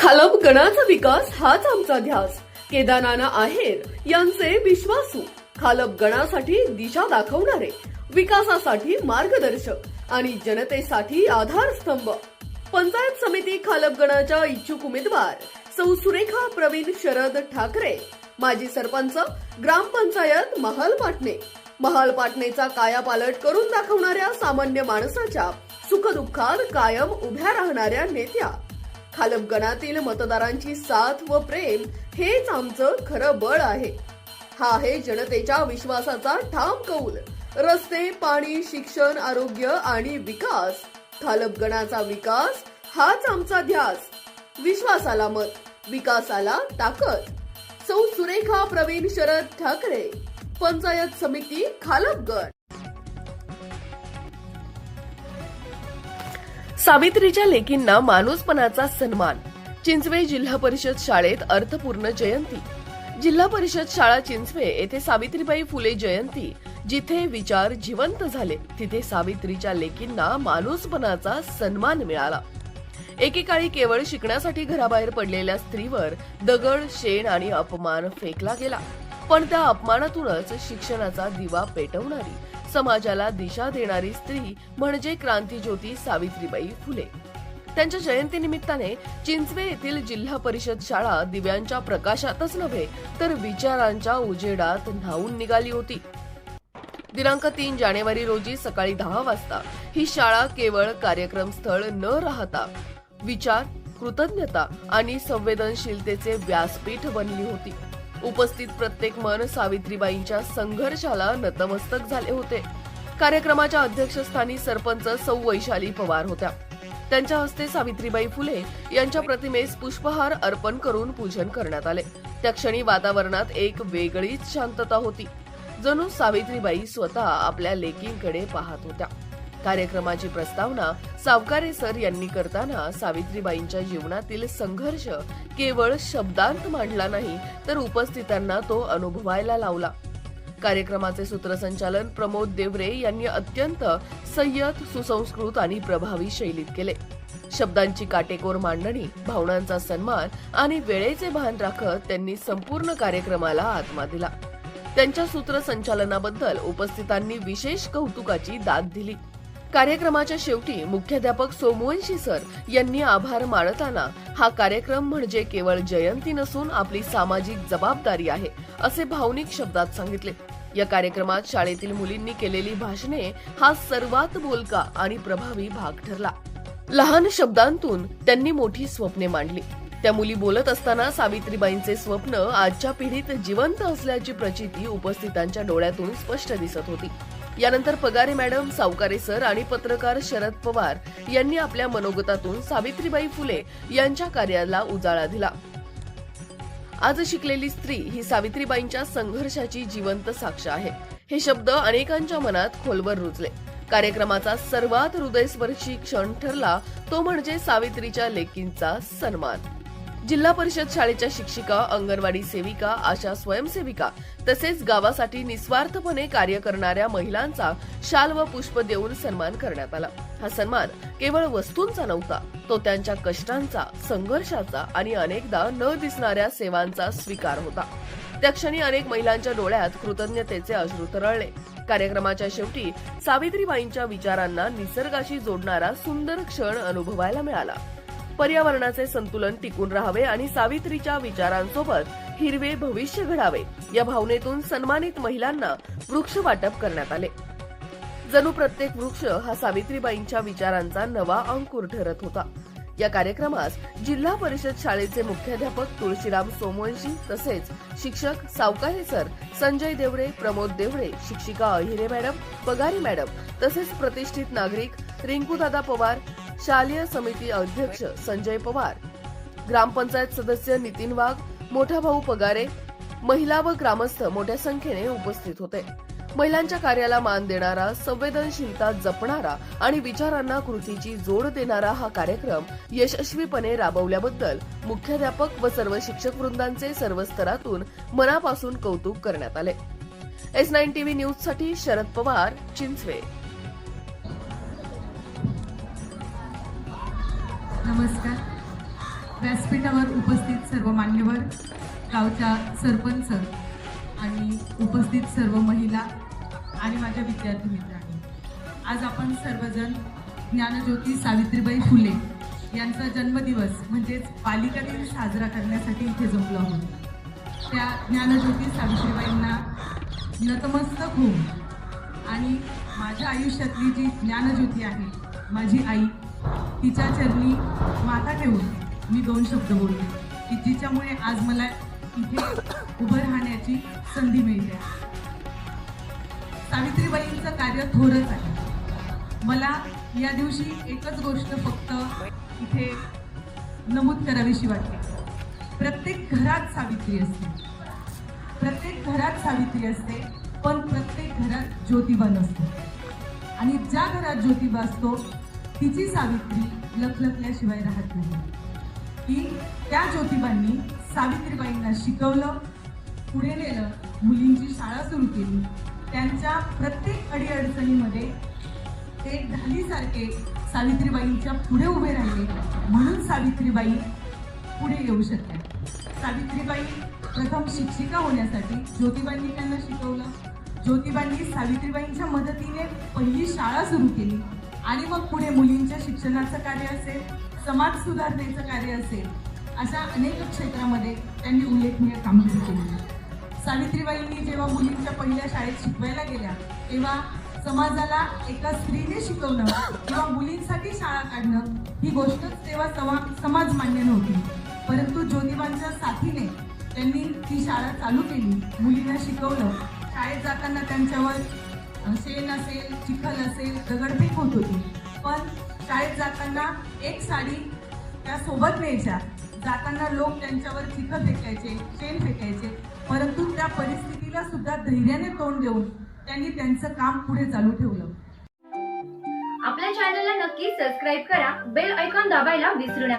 खालप गणाचा विकास हाच आमचा ध्यास. केदारनाना आहेर यांचे विश्वासू. खालप गणासाठी दिशा दाखवणारे विकासासाठी मार्गदर्शक आणि जनतेसाठी आधारस्तंभ. पंचायत समिती खालप गणाच्या इच्छुक उमेदवार सौ सुरेखा प्रवीण शरद ठाकरे. माजी सरपंच ग्रामपंचायत महाल पाटणे. महाल पाटणेचा कायापालट करून दाखवणाऱ्या सामान्य माणसाच्या सुखदुःखात कायम उभ्या राहणाऱ्या नेत्या. खालप गणातील मतदारांची साथ व प्रेम हेच आमचं खरं बळ आहे. हा आहे जनतेच्या विश्वासाचा ठाम कौल. रस्ते पाणी शिक्षण आरोग्य आणि विकास. खालप गणाचा विकास हाच आमचा ध्यास. विश्वासाला मत विकासाला ताकद. सौ सुरेखा प्रवीण शरद ठाकरे. पंचायत समिती खालपगड सावित्रीच्या लेकींना माणूसपणाचा सन्मान. चिंचवे जिल्हा परिषद शाळेत अर्थपूर्ण जयंती. जिल्हा परिषद शाळा चिंचवे येथे सावित्रीबाई फुले जयंती. जिथे विचार जिवंत झाले तिथे सावित्रीच्या लेकींना माणूसपणाचा सन्मान मिळाला. एकेकाळी केवळ शिकण्यासाठी घराबाहेर पडलेल्या स्त्रीवर दगड शेण आणि अपमान फेकला गेला. पण त्या अपमानातूनच शिक्षणाचा दिवा पेटवणारी समाजाला दिशा देणारी स्त्री म्हणजे क्रांतीज्योती सावित्रीबाई फुले. त्यांच्या जयंतीनिमित्ताने चिंचवे येथील जिल्हा परिषद शाळा दिव्यांच्या प्रकाशातच नव्हे तर विचारांच्या उजेडात न्हावून निघाली होती. दिनांक तीन जानेवारी रोजी सकाळी दहा वाजता ही शाळा केवळ कार्यक्रम स्थळ न राहता विचार कृतज्ञता आणि संवेदनशीलतेचे व्यासपीठ बनली होती. उपस्थित प्रत्येक मन सावित्रीबाईंच्या संघर्षाला नतमस्तक झाले होते. कार्यक्रमाच्या अध्यक्षस्थानी सरपंच सौ वैशाली पवार होत्या. त्यांच्या हस्ते सावित्रीबाई फुले यांच्या प्रतिमेस पुष्पहार अर्पण करून पूजन करण्यात आले. त्या क्षणी वातावरणात एक वेगळीच शांतता होती. जणू सावित्रीबाई स्वतः आपल्या लेकींकडे पाहत होत्या. कार्यक्रमाची प्रस्तावना सावकारे सर यांनी करताना सावित्रीबाईंच्या जीवनातील संघर्ष केवळ शब्दांत मांडला नाही तर उपस्थितांना तो अनुभवायला लावला. कार्यक्रमाचे सूत्रसंचालन प्रमोद देवरे यांनी अत्यंत संयत सुसंस्कृत आणि प्रभावी शैलीत केले. शब्दांची काटेकोर मांडणी भावनांचा सन्मान आणि वेळेचे भान राखत त्यांनी संपूर्ण कार्यक्रमाला आत्मा दिला. त्यांच्या सूत्रसंचालनाबद्दल उपस्थितांनी विशेष कौतुकाची दाद दिली. कार्यक्रमाच्या शेवटी मुख्याध्यापक सोमवंशी सर यांनी आभार मानताना हा कार्यक्रम म्हणजे केवळ जयंती नसून आपली सामाजिक जबाबदारी आहे असे भावनिक शब्दात सांगितले. या कार्यक्रमात शाळेतील मुलींनी केलेली भाषणे हा सर्वात बोलका आणि प्रभावी भाग ठरला. लहान शब्दांतून त्यांनी मोठी स्वप्ने मांडली. त्या मुली बोलत असताना सावित्रीबाईंचे स्वप्न आजच्या पिढीत जिवंत असल्याची प्रचिती उपस्थितांच्या डोळ्यातून स्पष्ट दिसत होती. यानंतर पगारे मॅडम सावकारे सर आणि पत्रकार शरद पवार यांनी आपल्या मनोगतातून सावित्रीबाई फुले यांच्या कार्याला उजाळा दिला. आज शिकलेली स्त्री ही सावित्रीबाईंच्या संघर्षाची जिवंत साक्ष आहे. हे शब्द अनेकांच्या मनात खोलवर रुजले. कार्यक्रमाचा सर्वात हृदयस्पर्शी क्षण ठरला तो म्हणजे सावित्रीच्या लेकींचा सन्मान. जिल्हा परिषद शाळेच्या शिक्षिका अंगणवाडी सेविका आशा स्वयंसेविका तसेच गावासाठी निस्वार्थपणे कार्य करणाऱ्या महिलांचा शाल व पुष्प देऊन सन्मान करण्यात आला. हा सन्मान केवळ वस्तूंचा नव्हता तो त्यांच्या कष्टांचा संघर्षाचा आणि अनेकदा न दिसणाऱ्या सेवांचा स्वीकार होता. त्या क्षणी अनेक महिलांच्या डोळ्यात कृतज्ञतेचे अश्रू तरळले. कार्यक्रमाच्या शेवटी सावित्रीबाईंच्या विचारांना निसर्गाशी जोडणारा सुंदर क्षण अनुभवायला मिळाला. पर्यावरणाचे संतुलन टिकून राहावे आणि सावित्रीच्या विचारांसोबत हिरवे भविष्य घडावे या भावनेतून सन्मानित महिलांना वृक्ष वाटप करण्यात आले. जणू प्रत्येक वृक्ष हा सावित्रीबाईंच्या विचारांचा नवा अंकुर ठरत होता. या कार्यक्रमास जिल्हा परिषद शाळेचे मुख्याध्यापक तुळशीराम सोमवंशी तसेच शिक्षक सावकारे सर संजय देवडे प्रमोद देवडे शिक्षिका अहिरे मॅडम पगारी मॅडम तसेच प्रतिष्ठित नागरिक रिंकूदादा पवार शालेय समिती अध्यक्ष संजय पवार ग्रामपंचायत सदस्य नितीन वाघ मोठा भाऊ पगारे महिला व ग्रामस्थ मोठ्या संख्येने उपस्थित होते. महिलांच्या कार्याला मान देणारा संवेदनशीलता जपणारा आणि विचारांना कृतीची जोड देणारा हा कार्यक्रम यशस्वीपणे राबवल्याबद्दल मुख्याध्यापक व सर्व शिक्षक वृंदांचे सर्व स्तरातून मनापासून कौतुक करण्यात आले. एस नाईन टीव्ही न्यूजसाठी शरद पवार चिंचवे. नमस्कार. व्यासपीठावर उपस्थित सर्व मान्यवर गावच्या सरपंच आणि उपस्थित सर्व महिला आणि माझ्या विद्यार्थी मित्रांनी. आज आपण सर्वजण ज्ञानज्योती सावित्रीबाई फुले यांचा जन्मदिवस म्हणजेच बालिका दिन साजरा करण्यासाठी इथे जमलो आहोत. त्या ज्ञानज्योती सावित्रीबाईंना नतमस्तक होऊन आणि माझ्या आयुष्यातली जी ज्ञानज्योती आहे माझी आई तिच्या चरणी माथा ठेवून मी दोन शब्द बोलले की जिच्यामुळे आज मला इथे उभं राहण्याची संधी मिळते. सावित्रीबाईंचं कार्य थोरच आहे. मला या दिवशी एकच गोष्ट फक्त इथे नमूद करावीशी वाटते. प्रत्येक घरात सावित्री असते. प्रत्येक घरात सावित्री असते पण प्रत्येक घरात ज्योतिबा नसतो. आणि ज्या घरात ज्योतिबा असतो तिची सावित्री लखलखल्याशिवाय राहत नाही. की त्या ज्योतिबांनी सावित्रीबाईंना शिकवलं पुढे नेलं मुलींची शाळा सुरू केली. त्यांच्या प्रत्येक अडीअडचणीमध्ये ते ढालीसारखे सावित्रीबाईंच्या पुढे उभे राहिले. म्हणून सावित्रीबाई पुढे येऊ शकल्या. सावित्रीबाई प्रथम शिक्षिका होण्यासाठी ज्योतिबांनी त्यांना शिकवलं. ज्योतिबांनी सावित्रीबाईंच्या मदतीने पहिली शाळा सुरू केली. आणि मग पुढे मुलींच्या शिक्षणाचं कार्य असेल समाज सुधारणेचं कार्य असेल अशा अनेक क्षेत्रामध्ये त्यांनी उल्लेखनीय कामगिरी केली सावित्रीबाईंनी जेव्हा मुलींच्या पहिल्या शाळेत शिकवायला गेल्या तेव्हा समाजाला एका स्त्रीने शिकवणं किंवा मुलींसाठी शाळा काढणं ही गोष्टच तेव्हा समा समाज मान्य नव्हती. परंतु ज्योतिबांच्या साथीने त्यांनी ती शाळा चालू केली मुलींना शिकवलं. शाळेत जाताना त्यांच्यावर शेण असेल चिखल असेल दगडफेक होत होती. पण शाळेत जाताना एक साडी त्या सोबत न्यायच्या. जाताना लोक त्यांच्यावर चिखल फेकायचे शेण फेकायचे. परंतु त्या परिस्थितीला सुद्धा धैर्याने तोंड देऊन त्यांनी त्यांचं काम पुढे चालू ठेवलं. आपल्या चॅनलला नक्की सबस्क्राईब करा. बेल ऐकून दाबायला विसरू नका.